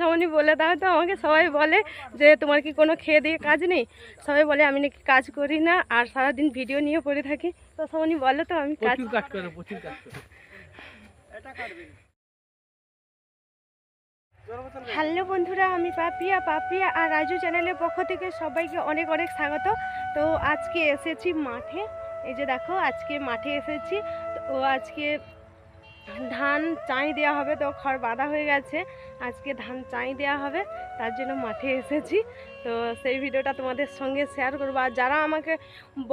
যেমনই বলে দাও তো আমাকে সবাই বলে যে তোমার কি কোনো খেয়ে দিয়ে কাজ নেই? সবাই বলে আমি নাকি কাজ করি না আর সারাদিন ভিডিও নিয়ে পড়ে থাকি। তো সবাই বলে তো আমি কাজ কাজ করে প্রচুর কাজ করে। হ্যালো বন্ধুরা আমি পাপিয়া পাপিয়া আর রাজু চ্যানেলের পক্ষ থেকে সবাইকে অনেক অনেক স্বাগত। তো আজকে এসেছি মাঠে। এই যে দেখো আজকে মাঠে এসেছি। তো আজকে ধান চাই দেওয়া হবে তো, খড় বাঁধা হয়ে গেছে। আজকে ধান চাই দেওয়া হবে, তার জন্য মাঠে এসেছি। তো সেই ভিডিওটা তোমাদের সঙ্গে শেয়ার করব। আর যারা আমাকে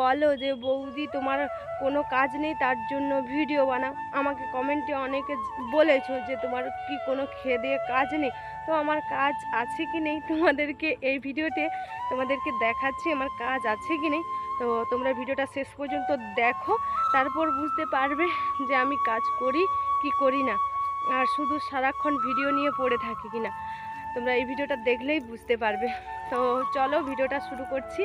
বলো যে, বৌদি তোমার কোনো কাজ নেই, তার জন্য ভিডিও বানাও। আমাকে কমেন্টে অনেকে বলেছ যে, তোমার কি কোনো খেয়ে দিয়ে কাজ নেই? তো আমার কাজ আছে কি নেই? তোমাদেরকে এই ভিডিওতে তোমাদেরকে দেখাচ্ছি আমার কাজ আছে কি নেই। তো তোমরা ভিডিওটা শেষ পর্যন্ত দেখো। তারপর বুঝতে পারবে যে আমি কাজ করি কি করি না? আর শুধু সারাক্ষণ ভিডিও নিয়ে পড়ে থাকি কিনা? তোমরা এই ভিডিওটা দেখলেই বুঝতে পারবে। তো চলো ভিডিওটা শুরু করছি।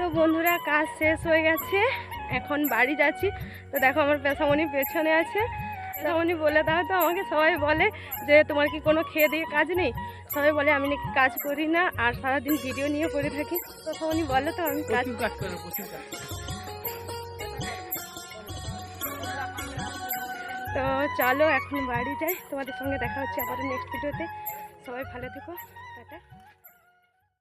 তো বন্ধুরা কাজ শেষ হয়ে গেছে। এখন বাড়ি যাচ্ছি। তো দেখো আমার পেশামণি পেছনে আছে। পেশামণি বলে দাও তো আমাকে সবাই বলে যে তোমার কি কোনো খেয়ে দিয়ে কাজ নেই? সবাই বলে আমি নাকি কাজ করি না আর সারাদিন ভিডিও নিয়ে করে থাকি। তো সবাই বলে তো আমি কাজ তো চলো এখন বাড়ি যাই। তোমাদের সঙ্গে দেখা হচ্ছে আবার নেক্সট ভিডিওতে সবাই ভালো থেকো।